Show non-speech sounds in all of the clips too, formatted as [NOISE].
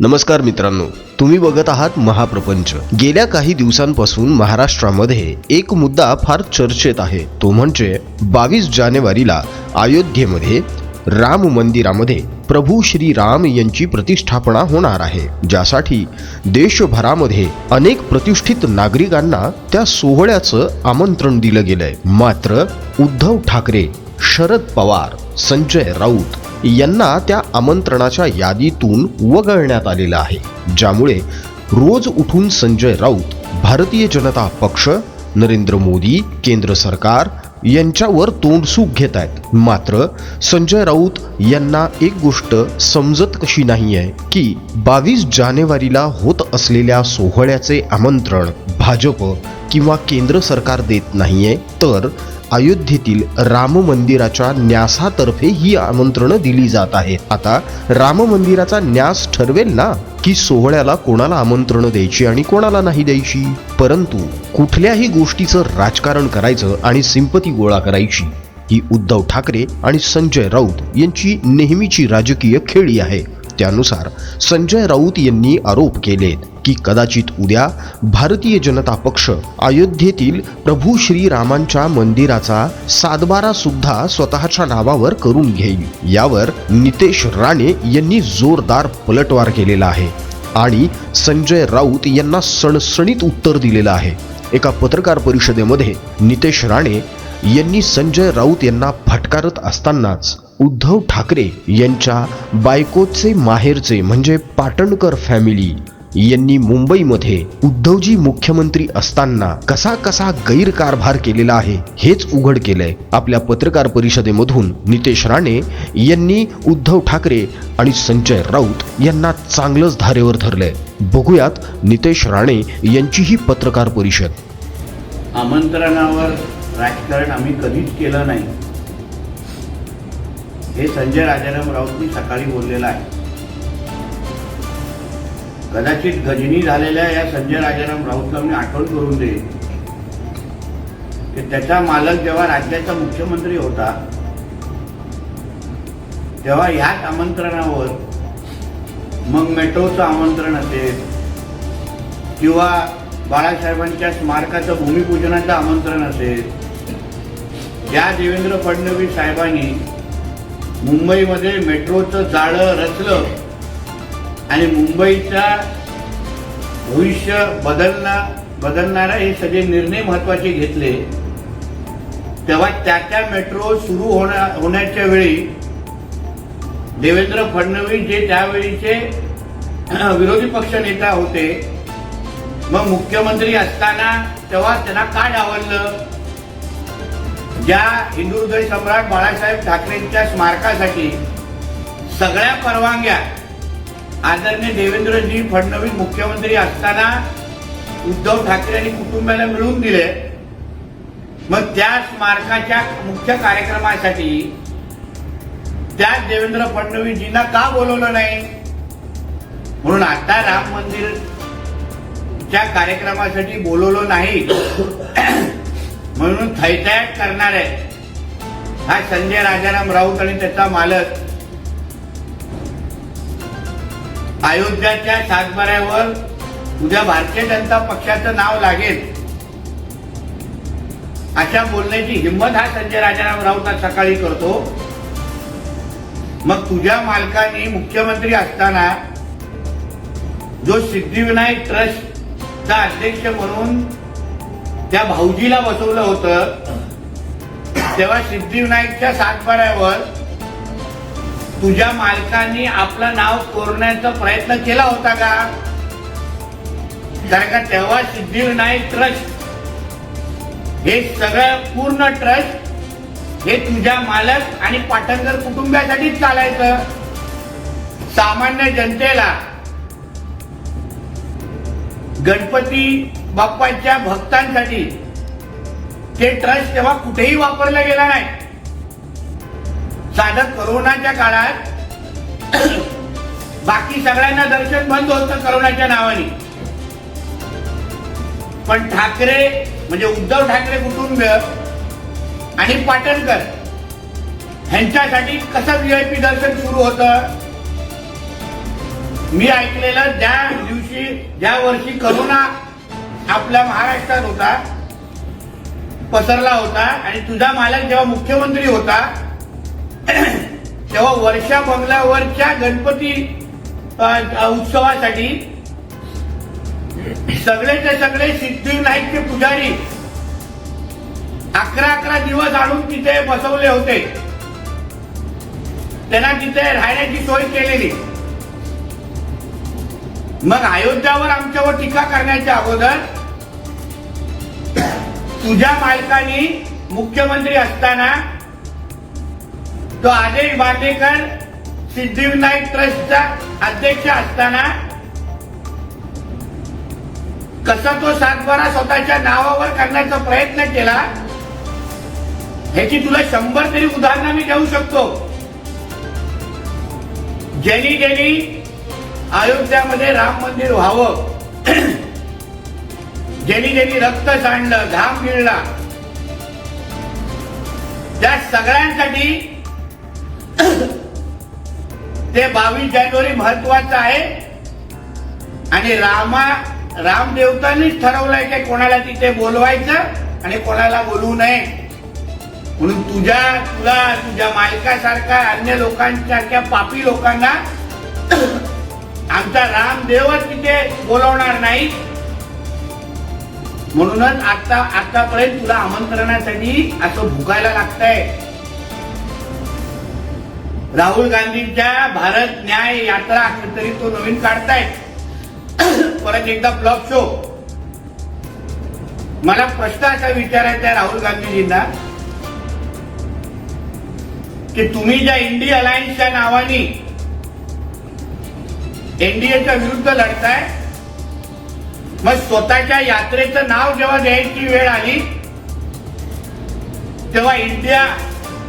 नमस्कार मित्रांनो तुम्ही बघत आहात महाप्रपंच. गेल्या काही दिवसांपासून महाराष्ट्रामध्ये एक मुद्दा फार चर्चेत आहे. तो म्हणजे बावीस जानेवारीला अयोध्येमध्ये राम मंदिरामध्ये प्रभू श्री राम यांची प्रतिष्ठापना होणार आहे. ज्यासाठी देशभरामध्ये अनेक प्रतिष्ठित नागरिकांना त्या सोहळ्याचं आमंत्रण दिलं गेलंय. मात्र उद्धव ठाकरे शरद पवार संजय राऊत यांना त्या आमंत्रणाच्या यादीतून वगळण्यात आलेलं आहे ज्यामुळे रोज उठून संजय राऊत भारतीय जनता पक्ष नरेंद्र मोदी केंद्र सरकार यांच्यावर तोंडसूक घेत आहेत. मात्र संजय राऊत यांना एक गोष्ट समजत कशी नाही आहे की बावीस जानेवारीला होत असलेल्या सोहळ्याचे आमंत्रण भाजप किंवा केंद्र सरकार देत नाहीये तर अयोध्येतील राम मंदिराच्या न्यासातर्फे ही आमंत्रणं दिली जात आहेत. आता राम मंदिराचा न्यास ठरवेल ना? की सोहळ्याला कोणाला आमंत्रणं द्यायची आणि कोणाला नाही द्यायची? परंतु कुठल्याही गोष्टीचं राजकारण करायचं आणि सिंपती गोळा करायची ही उद्धव ठाकरे आणि संजय राऊत यांची नेहमीची राजकीय खेळी आहे. त्यानुसार संजय राऊत यांनी आरोप केलेत. की कदाचित उद्या भारतीय जनता पक्ष अयोध्येतील प्रभू श्रीरामांच्या मंदिराचा सातबारा सुद्धा स्वतःच्या नावावर करून घेईल. यावर नितेश राणे यांनी जोरदार पलटवार केलेला आहे. आणि संजय राऊत यांना सणसणीत उत्तर दिलेलं आहे. एका पत्रकार परिषदेमध्ये नितेश राणे यांनी संजय राऊत यांना फटकारत असतानाच उद्धव ठाकरे यांच्या बायकोचे माहेरचे म्हणजे पाटणकर फॅमिली यांनी मुंबईमध्ये उद्धवजी मुख्यमंत्री असताना कसा कसा गैरकारभार केलेला आहे हेच उघड केलंय. आपल्या पत्रकार परिषदेमधून नितेश राणे यांनी उद्धव ठाकरे आणि संजय राऊत यांना चांगलंच धारेवर धरलंय. बघूयात नितेश राणे यांची ही पत्रकार परिषद. आमंत्रणावर राजकारण आम्ही कधीच केलं नाही. हे संजय राजाराम राऊतनी सकाळी बोललेलं आहे. कदाचित गजनी झालेल्या या संजय राजाराम राऊतला मी आठवण करून दे. की त्याचा मालक जेव्हा राज्याचा मुख्यमंत्री होता तेव्हा ह्याच आमंत्रणावर मग मेट्रोचं आमंत्रण असेल किंवा बाळासाहेबांच्या स्मारकाचं भूमिपूजनाचं आमंत्रण असेल ज्या देवेंद्र फडणवीस साहेबांनी मुंबईमध्ये मेट्रोचं जाळं रचलं. आणि मुंबईचा भविष्य बदलणार बदलणारा हे सगळे निर्णय महत्त्वाचे घेतले. तेव्हा त्या त्या मेट्रो सुरू होण्या होण्याच्या वेळी देवेंद्र फडणवीस जे त्यावेळीचे [CLEARS THROAT] विरोधी पक्ष नेता होते मग मुख्यमंत्री असताना तेव्हा त्यांना का डावललं ज्या हिंदू सम्राट बाळासाहेब ठाकरेंच्या स्मारकासाठी सगळ्या परवानग्या आदरणीय देवेंद्रजी फडणवीस मुख्यमंत्री असताना उद्धव ठाकरे आणि कुटुंबाला मिळवून दिले. मग त्या स्मारकाच्या मुख्य कार्यक्रमासाठी त्या देवेंद्र फडणवीसजींना का बोलवलं नाही? म्हणून आता राम मंदिरच्या कार्यक्रमासाठी बोलवलं नाही. म्हणून थयथायक करणार आहे हा संजय राजाराम राऊत आणि त्याचा मालक अयोध्याच्या सातबाऱ्यावर उद्या भारतीय जनता पक्षाचं नाव लागेल. अशा बोलण्याची हिंमत हा संजय राजाराम राऊत सकाळी करतो. मग तुझ्या मालकाने मुख्यमंत्री असताना जो सिद्धिविनायक ट्रस्टचा अध्यक्ष म्हणून त्या भाऊजीला बसवलं होतं तेव्हा सिद्धिविनायकच्या सातबाऱ्यावर तुझ्या मालकाने आपलं नाव कोरण्याचा प्रयत्न केला होता का? कारण का तेव्हा सिद्धिविनायक ट्रस्ट हे सगळं पूर्ण ट्रस्ट हे तुझ्या मालक आणि पाटणकर कुटुंबियासाठीच चालायचं. सामान्य जनतेला. गणपती बाप्पाच्या भक्तांसाठी. ते ट्रस्ट तेव्हा कुठेही वापरला गेला नाही. साधं करोनाच्या काळात [COUGHS] बाकी सगळ्यांना दर्शन बंद होतं करोनाच्या नावाने. पण ठाकरे म्हणजे उद्धव ठाकरे कुटुंब आणि पाटणकर ह्यांच्यासाठी कसं व्ही आय पी दर्शन सुरू होतं? मी ऐकलेलं ज्या दिवशी ज्या वर्षी करोना आपल्या महाराष्ट्रात होता पसरला होता आणि तुझा मालक जेव्हा मुख्यमंत्री होता [COUGHS] तेव्हा वर्षा बंगल्यावरच्या गणपती उत्सवासाठी [COUGHS] सगळेचे सगळे सिद्धिविनायकचे पुजारी अकरा अकरा दिवस आणून तिथे बसवले होते. त्यांना तिथे राहण्याची सोय केलेली. मग अयोध्यावर आमच्यावर टीका करण्याच्या अगोदर [COUGHS] तुझ्या मालकाने मुख्यमंत्री असताना तो आदेश बांदेकर सिद्धिविनायक ट्रस्टचा अध्यक्ष असताना कसा तो सातबारा स्वतःच्या नावावर करण्याचा प्रयत्न केला ह्याची तुला शंभर तरी उदाहरणं मी देऊ शकतो. ज्यांनी ज्यांनी अयोध्यामध्ये राम मंदिर व्हावं ज्यांनी ज्यांनी रक्त सांडलं घाम गिळला त्या सगळ्यांसाठी ते बावीस जानेवारी महत्वाचं आहे. आणि रामा रामदेवतांनीच ठरवलंय की कोणाला तिथे बोलवायचं आणि कोणाला बोलवू नये. म्हणून तुझ्या तुला तुझ्या मालकासारख्या अन्य लोकांसारख्या पापी लोकांना आमचा रामदेवच तिथे बोलवणार नाही. म्हणूनच आता आतापर्यंत तुला आमंत्रणासाठी असं भुकायला लागतंय. राहुल गांधींच्या भारत न्याय यात्रा तरी तो नवीन काढताय [CLEARS THROAT] परत एकदा ब्लॉक शो. मला प्रश्न असा विचारायचा आहे राहुल गांधीजींना की तुम्ही ज्या इंडी अलायन्सच्या नावाने एनडीएच्या विरुद्ध लढताय मग स्वतःच्या यात्रेचं नाव जेव्हा द्यायची वेळ आली तेव्हा इंडिया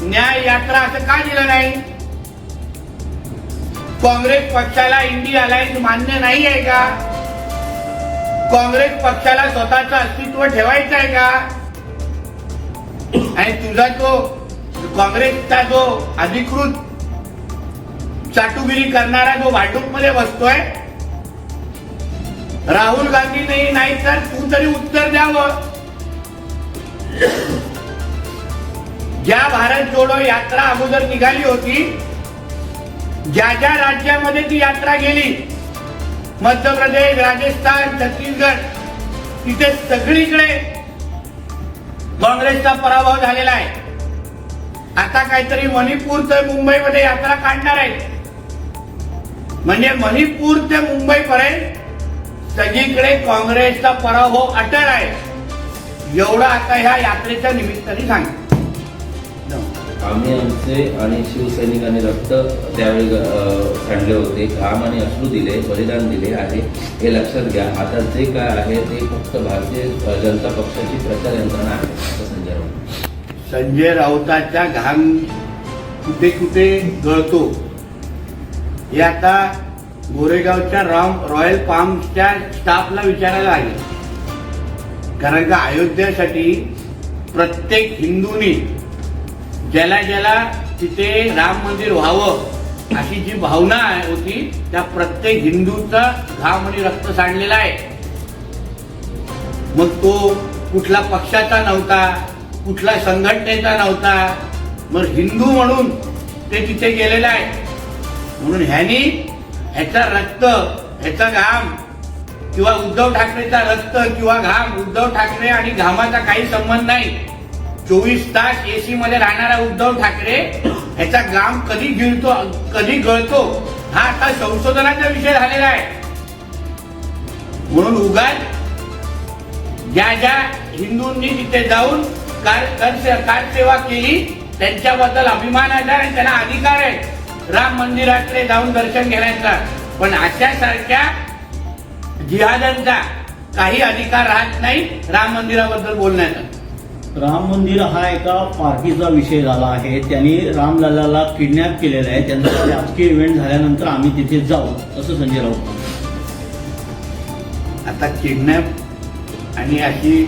न्याय यात्रा असं का दिलं नाही? काँग्रेस पक्षाला इंडिया अलायन्स मान्य नाही आहे का? काँग्रेस पक्षाला स्वतःचं अस्तित्व ठेवायचं आहे का? आणि तुझा तो काँग्रेसचा जो अधिकृत चाटुगिरी करणारा जो वाटूकमध्ये बसतोय राहुल गांधीने नाही तर तू तरी उत्तर द्यावं. ज्या भारत जोडो यात्रा अगोदर निघाली होती ज्या ज्या राज्यामध्ये ती यात्रा गेली मध्य प्रदेश राजस्थान छत्तीसगड तिथे सगळीकडे काँग्रेसचा पराभव झालेला आहे. आता काहीतरी मणिपूर ते मुंबईमध्ये यात्रा काढणार आहे म्हणजे मणिपूर ते मुंबई पर्यंत सगळीकडे काँग्रेसचा पराभव अटळ आहे. एवढं आता ह्या यात्रेच्या निमित्ताने सांगितलं आम्ही आमचे आणि शिवसैनिकांनी रक्त त्यावेळी सांडले होते. घाम आणि अश्रू दिले बलिदान दिले आहे. हे लक्षात घ्या. आता जे काय आहे ते फक्त भारतीय जनता पक्षाची प्रचार यंत्रणा आहे. असं संजय राऊत. संजय राऊताच्या घाम कुठे कुठे गळतो? हे आता गोरेगावच्या राम रॉयल पार्मच्या स्टाफला विचारायला लागेल कारण का अयोध्येसाठी प्रत्येक हिंदूनी ज्याला ज्याला तिथे राम मंदिर व्हावं अशी जी भावना आहे- होती त्या प्रत्येक हिंदूचा घाम आणि रक्त सांडलेला आहे. मग तो कुठला पक्षाचा नव्हता कुठला संघटनेचा नव्हता मग हिंदू म्हणून ते तिथे गेलेला आहे. म्हणून ह्यानी ह्याचा रक्त ह्याचा घाम किंवा उद्धव ठाकरेचा रक्त किंवा घाम उद्धव ठाकरे आणि घामाचा काही संबंध नाही. चोवीस तास एसी मध्ये राहणारा उद्धव ठाकरे ह्याचा ग्राम कधी गिळतो कधी गळतो हा आता संशोधनाचा विषय झालेला आहे. म्हणून उगाच ज्या ज्या हिंदूंनी तिथे जाऊन कार सेवा केली त्यांच्याबद्दल अभिमान आहे आणि त्यांना अधिकार आहे. राम मंदिराकडे जाऊन दर्शन घेण्याचा. पण अशा सारख्या जिहादांचा काही अधिकार राहत नाही राम मंदिराबद्दल बोलण्याचा. राम मंदिर हा एका पार्टीचा विषय झाला आहे. त्यांनी रामलालाला किडनॅप केलेला आहे. त्यांचा राजकीय इव्हेंट झाल्यानंतर आम्ही तिथे जाऊ असं संजय राऊत आता किडनॅप आणि अशी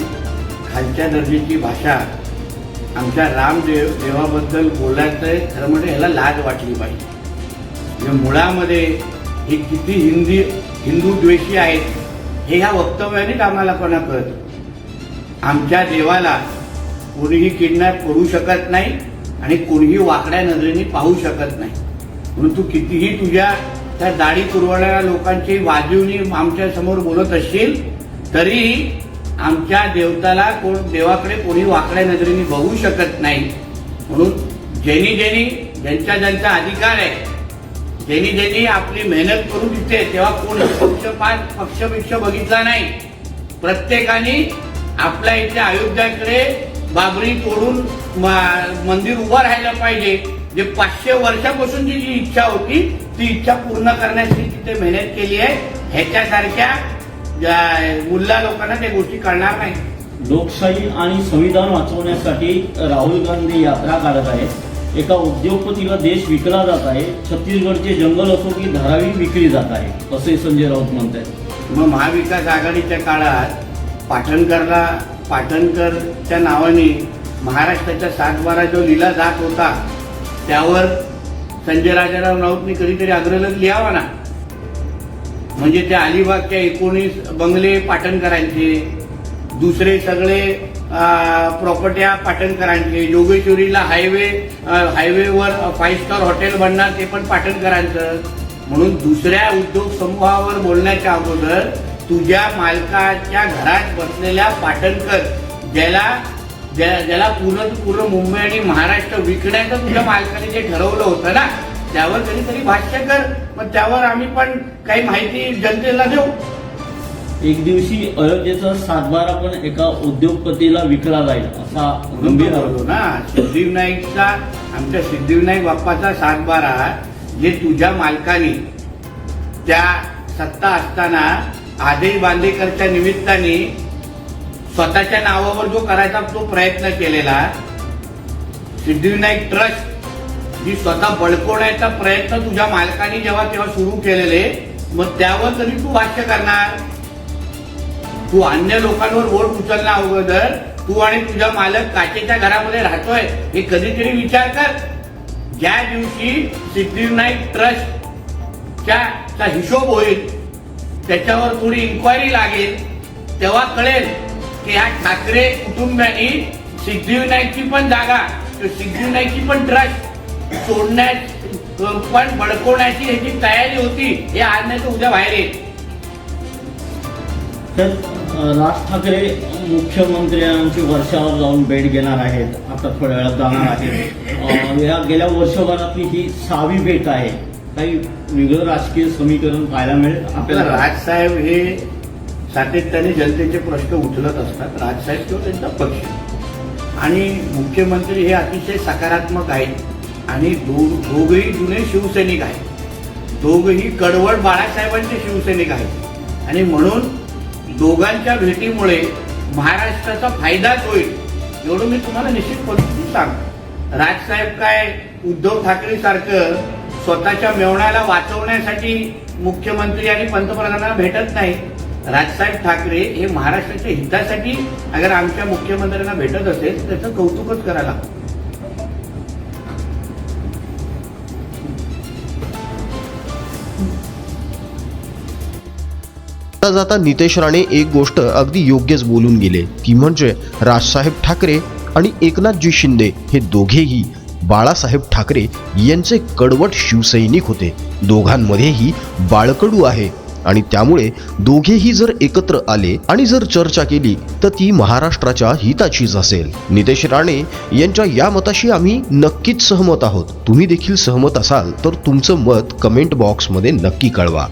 खालच्या दर्जाची भाषा आमच्या रामदेव देवाबद्दल बोलायचं खरं म्हणजे ह्याला लाज वाटली पाहिजे. म्हणजे मुळामध्ये हे किती हिंदी हिंदू द्वेषी आहेत हे ह्या वक्तव्यानेच आम्हाला कोणा कळत आमच्या देवाला कोणीही किडनॅप करू शकत नाही आणि कोणीही वाकड्या नजरेने पाहू शकत नाही. म्हणून तू कितीही तुझ्या त्या दाढी पुरवणाऱ्या लोकांची वाजवणी आमच्यासमोर बोलत असशील तरी आमच्या देवताला कोण देवाकडे कोणी वाकड्या नजरेने बघू शकत नाही. म्हणून ज्यांनी ज्यांनी ज्यांचा ज्यांचा अधिकार आहे ज्यांनी ज्यांनी आपली मेहनत करून दिसते तेव्हा कोण पक्षपात पक्षपेक्ष बघितला नाही. प्रत्येकाने आपल्या इथे अयोध्याकडे बाबरी तोडून मंदिर उभं राहायला पाहिजे. जे पाचशे वर्षापासूनची जी इच्छा होती ती इच्छा पूर्ण करण्यासाठी तिथे मेहनत केली आहे. ह्याच्यासारख्या ज्या मुल्ला लोकांना त्या गोष्टी कळणार नाही. लोकशाही आणि संविधान वाचवण्यासाठी राहुल गांधी यात्रा काढत आहेत. एका उद्योगपतीला देश विकला जात आहे. छत्तीसगडचे जंगल असो की धारावी विकली जात आहे. असे संजय राऊत म्हणत आहेत मग महाविकास आघाडीच्या काळात पाटणकरला पाटणकरच्या नावाने महाराष्ट्राच्या सातबारा जो लिहिला जात होता त्यावर संजय राजाराव राऊतने कधीतरी अग्रलेख लिहावा ना. म्हणजे त्या अलिबागच्या एकोणीस बंगले पाटणकरांचे दुसरे सगळे प्रॉपर्ट्या पाटणकरांचे योगेश्वरीला हायवे हायवेवर फाईव्ह स्टार हॉटेल बनणार ते पण पाटणकरांचं. म्हणून दुसऱ्या उद्योग समूहावर बोलण्याच्या अगोदर तुझ्या मालकाच्या घरात बसलेल्या पाटणकर ज्याला ज्या- ज्याला पूर्ण पूर्ण मुंबई आणि महाराष्ट्र विकण्याचं तुझ्या मालकाने जे ठरवलं होतं ना त्यावर कधीतरी भाष्य कर. मग त्यावर आम्ही पण काही माहिती जनतेला देऊ. एक दिवशी अयोध्येचा सातबारा पण एका उद्योगपतीला विकला जाईल असा गंभीर बोलतो ना सिद्धिविनायकचा आमच्या सिद्धिविनायक बाप्पाचा सातबारा जे तुझ्या मालकाने त्या सत्ता असताना आदेश बांदेकरच्या निमित्ताने स्वतःच्या नावावर जो करायचा तो प्रयत्न केलेला सिद्धिविनायक ट्रस्ट जी स्वतः बळकवण्याचा प्रयत्न तुझ्या मालकाने जेव्हा तेव्हा सुरू केलेले मग त्यावर तरी तू भाष्य करणार तू अन्य लोकांवर वोट उचलण्या अगोदर तू आणि तुझा मालक काचेच्या घरामध्ये राहतोय हे कधीतरी विचार कर. ज्या दिवशी सिद्धिविनायक ट्रस्टच्या चा हिशोब होईल त्याच्यावर थोडी इन्क्वायरी लागेल तेव्हा कळेल की ह्या ठाकरे कुटुंबानी सिद्धिविनायकची पण जागा सिद्धिविनायकची पण ट्रस्ट सोडण्यात पण बडकवण्याची ह्याची तयारी होती हे आज नाही तर उद्या बाहेर येईल. तर राज ठाकरे मुख्यमंत्र्यांची वर्षावर जाऊन भेट घेणार आहेत. आता थोड्या वेळात जाणार आहेत. या गेल्या वर्षभरातली ही सहावी भेट आहे. काही वेगळं राजकीय समीकरण पाहायला मिळेल. आपल्याला राजसाहेब हे सातत्याने जनतेचे प्रश्न उचलत असतात. राजसाहेब किंवा त्यांचा पक्ष. आणि मुख्यमंत्री हे अतिशय सकारात्मक आहेत. आणि दो दोघही जुने शिवसैनिक आहेत. दोघही कडवड बाळासाहेबांचे शिवसैनिक आहेत. आणि म्हणून दोघांच्या भेटीमुळे महाराष्ट्राचा फायदाच होईल एवढं मी तुम्हाला निश्चित पद्धतीने सांगतो. राजसाहेब काय उद्धव ठाकरे सारखं स्वतःच्या मेवण्याला वाचवण्यासाठी मुख्यमंत्री आणि पंतप्रधानांना भेटत नाही. राजसाहेब ठाकरे हे महाराष्ट्राच्या हितासाठी अगर आमच्या मुख्यमंत्र्यांना भेटत असेल त्याचं कौतुकच करायला जाता नितेश राणे एक गोष्ट अगदी योग्यच बोलून गेले ती म्हणजे राजसाहेब ठाकरे आणि एकनाथजी शिंदे हे दोघेही बाळासाहेब ठाकरे यांचे कडवट शिवसैनिक होते. दोघांमध्येही बाळकडू आहे. आणि त्यामुळे दोघेही जर एकत्र आले आणि जर चर्चा केली तर ती महाराष्ट्राच्या हिताचीच असेल. नितेश राणे यांच्या या मताशी आम्ही नक्कीच सहमत आहोत. तुम्ही देखील सहमत असाल तर तुमचं मत कमेंट बॉक्समध्ये नक्की कळवा.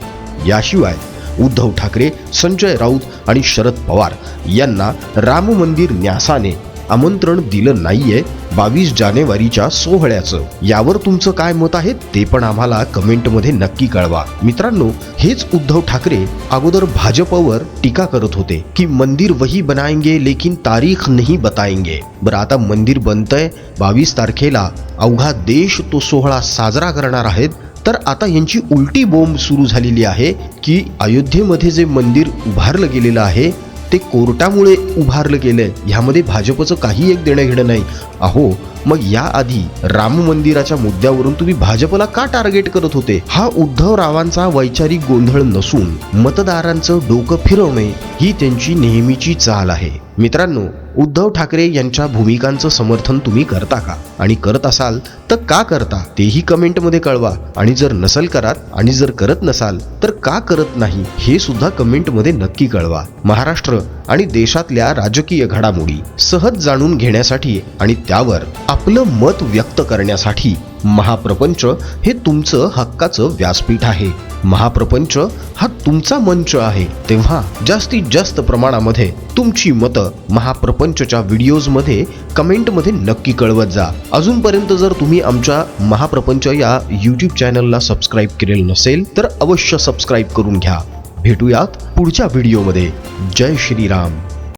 याशिवाय उद्धव ठाकरे संजय राऊत आणि शरद पवार यांना राम मंदिर न्यासाने आमंत्रण दिलं नाहीये बावीस जानेवारीच्या सोहळ्याचं. यावर तुमचं काय मत आहे ते पण आम्हाला कमेंटमध्ये नक्की कळवा. मित्रांनो हेच उद्धव ठाकरे अगोदर भाजपवर टीका करत होते की मंदिर वही बनाएंगे लेकिन तारीख नहीं बताएंगे. बरं आता मंदिर बनतंय बावीस तारखेला. अवघा देश तो सोहळा साजरा करणार आहेत. तर आता यांची उलटी बोंब सुरू झालेली आहे की अयोध्येमध्ये जे मंदिर उभारलं गेलेलं आहे ते कोर्टामुळे उभारलं गेलंय. ह्यामध्ये भाजपचं काही एक देणं घेणं नाही. अहो मग याआधी राम मंदिराच्या मुद्द्यावरून तुम्ही भाजपला का टार्गेट करत होते? हा उद्धव रावांचा वैचारिक गोंधळ नसून मतदारांचं डोकं फिरवणे ही त्यांची नेहमीची चाल आहे. मित्रांनो उद्धव ठाकरे यांच्या भूमिकांचं समर्थन तुम्ही करता का? आणि करत असाल तर का करता? तेही कमेंटमध्ये कळवा. आणि जर नसल करत आणि जर करत नसाल तर का करत नाही हे सुद्धा कमेंटमध्ये नक्की कळवा. महाराष्ट्र आणि देशातल्या राजकीय घडामोडी सहज जाणून घेण्यासाठी आणि त्यावर आपलं मत व्यक्त करण्यासाठी महाप्रपंच हे तुमचं हक्काचं व्यासपीठ आहे. महाप्रपंच हा तुमचा मंच आहे. तेव्हा जास्तीत जास्त प्रमाणामध्ये तुमची मतं महाप्रपंच प्रपंचच्या व्हिडिओजमध्ये कमेंटमध्ये नक्की कळवत जा. अजूनपर्यंत जर तुम्ही आमच्या महाप्रपंच या यूट्यूब चॅनलला सबस्क्राईब केलेलं नसेल तर अवश्य सबस्क्राईब करून घ्या. भेटूयात पुढच्या व्हिडिओमध्ये. जय श्रीराम.